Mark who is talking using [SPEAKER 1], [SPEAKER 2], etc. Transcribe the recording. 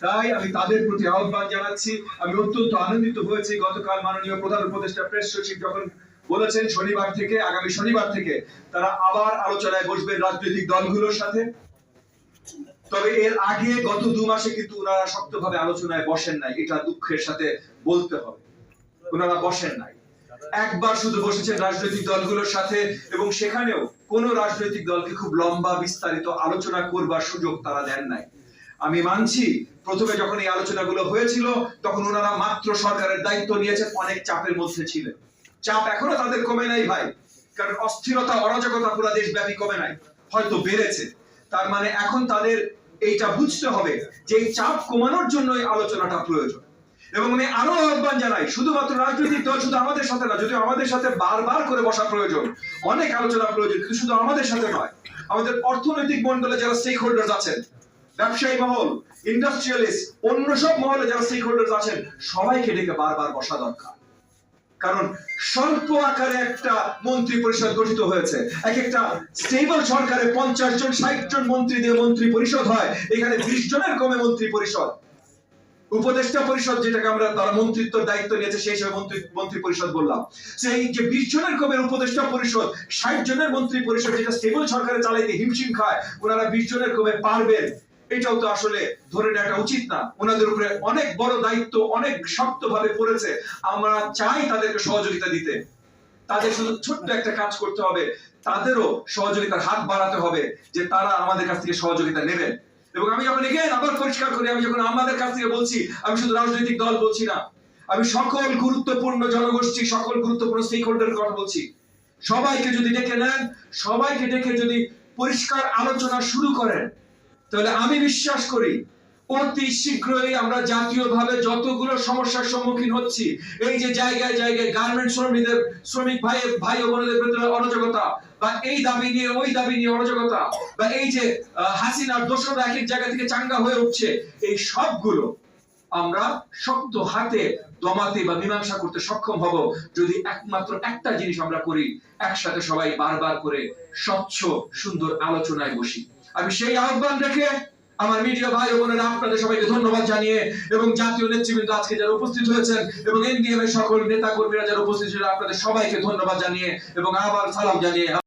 [SPEAKER 1] তাই আমি তাদের প্রতি আহ্বান জানাচ্ছি। আমি অত্যন্ত আনন্দিত হয়েছি। গতকাল মাননীয় প্রধান উপদেষ্টা প্রেস সচিব যখন বলেছেন শনিবার থেকে, আগামী শনিবার থেকে তারা আবার আলোচনায় বসবেন রাজনৈতিক দলগুলোর সাথে। তবে এর আগে গত দু মাসে কিন্তু ওনারা শক্তভাবে আলোচনায় বসেন নাই। এটা দুঃখের সাথে বলতে হবে। ওনারা বসেন নাই। একবার শুধু বসেছেন রাজনৈতিক দলগুলোর সাথে এবং সেখানেও কোন রাজনৈতিক দলকে খুব লম্বা বিস্তারিত আলোচনা করবার সুযোগ তারা দেন নাই। আমি মানছি। প্রথমে যখন এই আলোচনাগুলো হয়েছিল, তখন ওনারা মাত্র সরকারের দায়িত্ব নিয়েছেন অনেক চাপের মধ্যে ছিলেন। চাপ এখনও তাদের কমে নাই ভাই, কারণ অস্থিরতা, অরাজকতা পুরো দেশব্যাপী কমে নাই, হয়তো বেড়েছে। তার মানে এখন তাদের এইটা বুঝতে হবে যে এই চাপ কমানোর জন্য এই আলোচনাটা প্রয়োজন। এবং আমি আরও আহ্বান জানাই, শুধুমাত্র রাজনৈতিক দল শুধু আমাদের সাথে না, যদিও আমাদের সাথে বারবার করে বসা প্রয়োজন, অনেক আলোচনা প্রয়োজন, কিন্তু শুধু আমাদের সাথে নয়, আমাদের অর্থনৈতিক মন্ডলে যারা স্টেক হোল্ডার আছেন ব্যবসায়ী মহল ইন্ডাস্ট্রিয়ালিস্ট অন্য সব মহলে যারা স্টেক হোল্ডার আছেন, সবাইকে ডেকে বারবার বসা দরকার। কারণ স্বল্প আকারে একটা মন্ত্রী পরিষদ গঠিত হয়েছে। এক একটা স্টেবল সরকারে পঞ্চাশ জন, ষাট জন মন্ত্রী দিয়ে মন্ত্রী পরিষদ হয়, এখানে বিশ জনের কমে মন্ত্রী পরিষদ উপদেষ্টা পরিষদ যেটাকে আমরা তারা মন্ত্রিত্ব দায়িত্ব নিয়েছে, সেই হিসেবে মন্ত্রী মন্ত্রী পরিষদ বললাম। সেই যে বিশ জনের কমে উপদেষ্টা পরিষদ, ষাট জনের মন্ত্রী পরিষদ যেটা স্টেবল সরকারে চালাইতে হিমশিম খায়, ওনারা বিশ জনের কমে পারবেন। এটাও তো আসলে ধরে নেওয়াটা উচিত না। ওনাদের উপরে অনেক বড় দায়িত্ব, অনেক শক্ত ভাবে পড়েছে। আমরা চাই তাদেরকে সহযোগিতা দিতে। তাদের শুধু ছোট্ট একটা কাজ করতে হবে। তাদেরও সহযোগিতার হাত বাড়াতে হবে যে তারা আমাদের কাছ থেকে সহযোগিতা নেবেন। এবং আমি যখন এগেন আবার পরিষ্কার করি, আমি যখন আমাদের কাছ থেকে বলছি, আমি শুধু রাজনৈতিক দল বলছি না, আমি সকল গুরুত্বপূর্ণ জনগোষ্ঠী, সকল গুরুত্বপূর্ণ স্টেক হোল্ডারের কথা বলছি। সবাইকে যদি ডেকে নেন, সবাইকে ডেকে যদি পরিষ্কার আলোচনা শুরু করেন তাহলে আমি বিশ্বাস করি, অতি শীঘ্রই আমরা জাতীয়ভাবে যতগুলো সমস্যার সম্মুখীন হচ্ছি, এই যে জায়গায় জায়গায় গার্মেন্ট শ্রমিকদের, শ্রমিক ভাই ভাই ও বোনদের ভেতরে অরাজকতা, বা এই দাবি নিয়ে, ওই দাবি নিয়ে অরাজকতা, বা এই যে হাসিনার দোষরা এক জায়গা থেকে চাঙ্গা হয়ে উঠছে, এই সবগুলো আমরা শক্ত হাতে দমাতে বা মীমাংসা করতে সক্ষম হব যদি একমাত্র একটা জিনিস আমরা করি, একসাথে সবাই বারবার করে স্বচ্ছ, সুন্দর আলোচনায় বসি। আমি সেই আহ্বান রেখে আমার মিডিয়া ভাই ও বোনেরা আপনাদের সবাইকে ধন্যবাদ জানিয়ে এবং জাতীয় নেতৃবৃন্দ আজকে যারা উপস্থিত হয়েছেন এবং এনডিএম এর সকল নেতা কর্মীরা যারা উপস্থিত ছিলেন, আপনাদের সবাইকে ধন্যবাদ জানিয়ে এবং আবার সালাম জানিয়ে